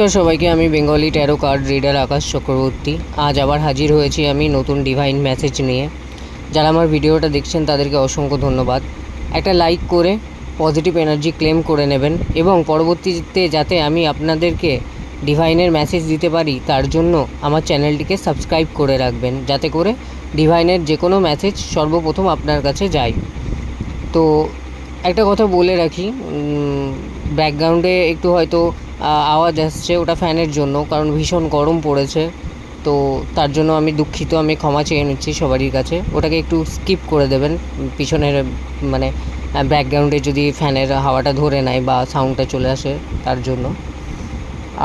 নমস্কার সবাইকে, আমি Bengali tarot card reader Akash Chakraborty. আজ আবার হাজির হয়েছি আমি নতুন ডিভাইন মেসেজ নিয়ে। যারা আমার ভিডিওটা দেখছেন, তাদেরকে অসংখ্য ধন্যবাদ। একটা লাইক করে পজিটিভ এনার্জি ক্লেম করে নেবেন এবং পরবর্তীতে যাতে আমি আপনাদেরকে ডিভাইনের মেসেজ দিতে পারি, তার জন্য আমার চ্যানেলটিকে সাবস্ক্রাইব করে রাখবেন। যাতে করে ডিভাইনের যে কোনো মেসেজ সর্বপ্রথম আপনার কাছে যায়। তো একটা কথা বলে রাখি ব্যাকগ্রাউন্ডে একটু হয়তো আওয়াজ আসছে ওটা ফ্যানের জন্য, কারণ ভীষণ গরম পড়েছে। তো তার জন্য আমি দুঃখিত, আমি ক্ষমা চেয়ে নিচ্ছি সবারই কাছে। ওটাকে একটু স্কিপ করে দেবেন, পিছনের মানে ব্যাকগ্রাউন্ডে যদি ফ্যানের হাওয়াটা ধরে নেয় বা সাউন্ডটা চলে আসে তার জন্য।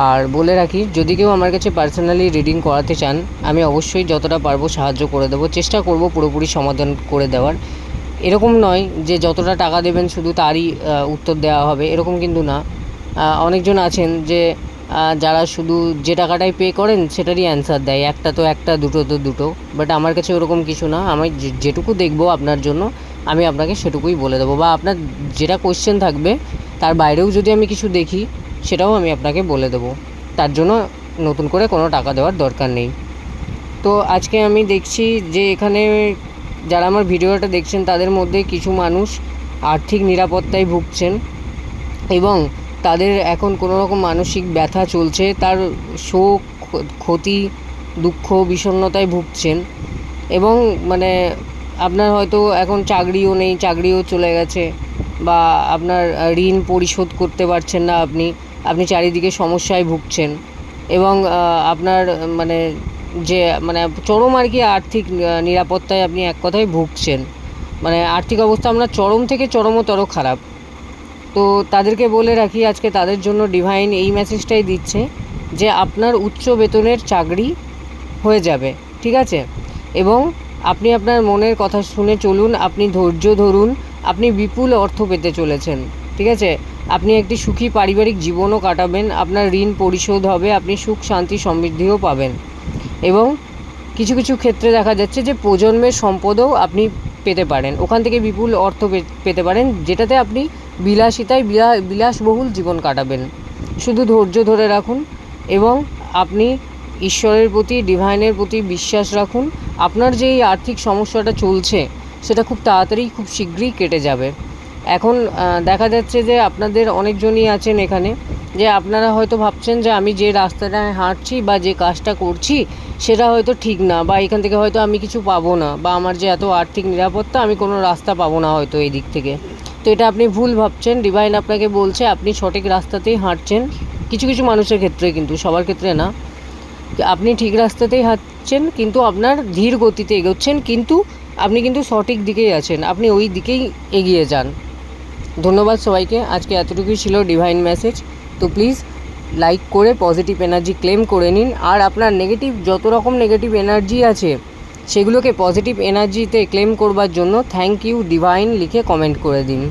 আর বলে রাখি, যদি কেউ আমার কাছে পার্সোনালি রিডিং করাতে চান, আমি অবশ্যই যতটা পারব সাহায্য করে দেবো। চেষ্টা করব পুরোপুরি সমাধান করে দেওয়ার। এরকম নয় যে যতটা টাকা দেবেন শুধু তারই উত্তর দেওয়া হবে, এরকম কিন্তু না। অনেকজন আছেন যে যারা শুধু যে টাকাটাই পে করেন সেটারই অ্যান্সার দেয়, একটা তো একটা, দুটো তো দুটো। বাট আমার কাছে ওরকম কিছু না, আমি যেটুকু দেখব আপনার জন্য, আমি আপনাকে সেটুকুই বলে দেবো। বা আপনার যেটা কোয়েশ্চেন থাকবে, তার বাইরেও যদি আমি কিছু দেখি, সেটাও আমি আপনাকে বলে দেবো। তার জন্য নতুন করে কোনো টাকা দেওয়ার দরকার নেই। তো আজকে আমি দেখছি যে এখানে যারা আমার ভিডিওটা দেখছেন, তাদের মধ্যে কিছু মানুষ আর্থিক নিরাপত্তায় ভুগছেন এবং তাদের এখন কোনো রকম মানসিক ব্যথা চলছে, তার শোক, ক্ষতি, দুঃখ, বিষণ্ণতায় ভুগছেন এবং মানে আপনার হয়তো এখন চাকরিও নেই, চাকরিও চলে গেছে বা আপনার ঋণ পরিশোধ করতে পারছেন না আপনি আপনি চারিদিকে সমস্যায় ভুগছেন এবং আপনার মানে যে মানে চরম আর কি আর্থিক নিরাপত্তায় আপনি এক কথায় ভুগছেন। মানে আর্থিক অবস্থা আপনার চরম থেকে চরমতর খারাপ। তো তাদেরকে বলে রাখি, আজকে তাদের জন্য ডিভাইন এই মেসেজটাই দিচ্ছে যে, আপনার উচ্চ বেতনের চাকরি হয়ে যাবে, ঠিক আছে? এবং আপনি আপনার মনের কথা শুনে চলুন, আপনি ধৈর্য ধরুন, আপনি বিপুল অর্থ পেতে চলেছেন, ঠিক আছে? আপনি একটি সুখী পারিবারিক জীবনও কাটাবেন, আপনার ঋণ পরিশোধ হবে, আপনি সুখ, শান্তি, সমৃদ্ধিও পাবেন। এবং কিছু কিছু ক্ষেত্রে দেখা যাচ্ছে যে প্রজন্মের সম্পদও আপনি পেতে পারেন। ওখান থেকে বিপুল অর্থ পেতে পারেন, যেটাতে আপনি বিলাসিতায় বিলাস বিলাসবহুল জীবন কাটাবেন। শুধু ধৈর্য ধরে রাখুন এবং আপনি ঈশ্বরের প্রতি, ডিভাইনের প্রতি বিশ্বাস রাখুন। আপনার যে এই আর্থিক সমস্যাটা চলছে, সেটা খুব তাড়াতাড়ি, খুব শীঘ্রই কেটে যাবে। এখন দেখা যাচ্ছে যে আপনাদের অনেকজনই আছেন এখানে। যে আপনারা হয়তো ভাবছেন যে আমি যে রাস্তাটায় হাঁটছি বা যে কাজটা করছি, সেটা হয়তো ঠিক না বা এখান থেকে হয়তো আমি কিছু পাবো না বা আমার যে এত আর্থিক নিরাপত্তা, আমি কোনো রাস্তা পাবো না হয়তো এই দিক থেকে। তো এটা আপনি ভুল ভাবছেন। ডিভাইন আপনাকে বলছে, আপনি সঠিক রাস্তাতেই হাঁটছেন। কিছু কিছু মানুষের ক্ষেত্রে কিন্তু, সবার ক্ষেত্রে না। আপনি ঠিক রাস্তাতেই হাঁটছেন, কিন্তু আপনার ধীর গতিতে এগোচ্ছেন, কিন্তু আপনি কিন্তু সঠিক দিকেই আছেন। আপনি ওই দিকেই এগিয়ে যান। ধন্যবাদ সবাইকে। আজকে এতটুকুই ছিল ডিভাইন মেসেজ তো প্লিজ লাইক করে পজিটিভ এনার্জি ক্লেম করে নিন। আর আপনার নেগেটিভ যত রকম নেগেটিভ এনার্জি আছে, সেগুলোকে পজিটিভ এনার্জিতে ক্লেম করবার জন্য থ্যাংক ইউ ডিভাইন লিখে কমেন্ট করে দিন।